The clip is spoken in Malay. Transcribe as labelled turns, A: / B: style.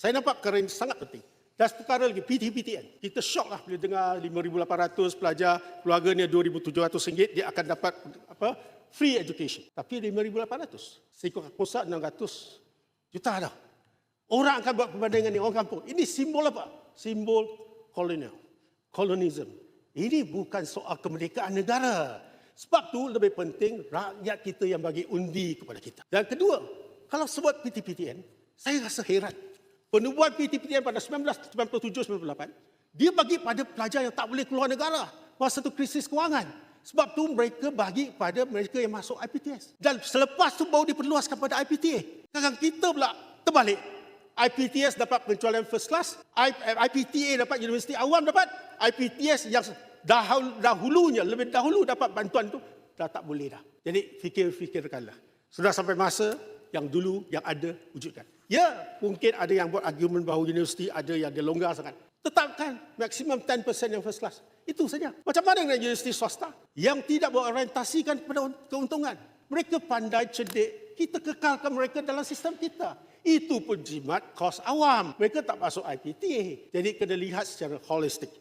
A: Saya nampak perkara sangat penting. Dan perkara lagi, PTPTN. Kita syok lah bila dengar 5,800 pelajar, keluarganya RM2,700, dia akan dapat apa free education. Tapi 5,800. Seikut pusat 600 juta dah. Orang akan buat perbandingan ni, orang kampung. Ini simbol apa? Simbol kolonial. Kolonism. Ini bukan soal kemerdekaan negara. Sebab tu lebih penting rakyat kita yang bagi undi kepada kita. Dan kedua, kalau sebut PTPTN, saya rasa heran. Penubuhan PTPTN pada 1997-98, dia bagi pada pelajar yang tak boleh keluar negara masa tu krisis kewangan. Sebab tu mereka bagi pada mereka yang masuk IPTS. Dan selepas tu baru diperluaskan pada IPTA. Sekarang kita pula terbalik. IPTS dapat pengecualian first class, IPTA dapat universiti awam dapat, IPTS yang dahulu, dahulunya, lebih dahulu dapat bantuan tu, dah tak boleh dah. Jadi fikir-fikirkanlah. Sudah sampai masa yang dulu yang ada wujudkan. Ya, mungkin ada yang buat argumen bahawa universiti ada yang dia longgar sangat. Tetapkan maksimum 10% yang first class. Itu saja. Macam mana dengan universiti swasta yang tidak berorientasikan kepada keuntungan? Mereka pandai cerdik, kita kekalkan mereka dalam sistem kita. Itu pun jimat kos awam. Mereka tak masuk IPTA. Jadi kena lihat secara holistik.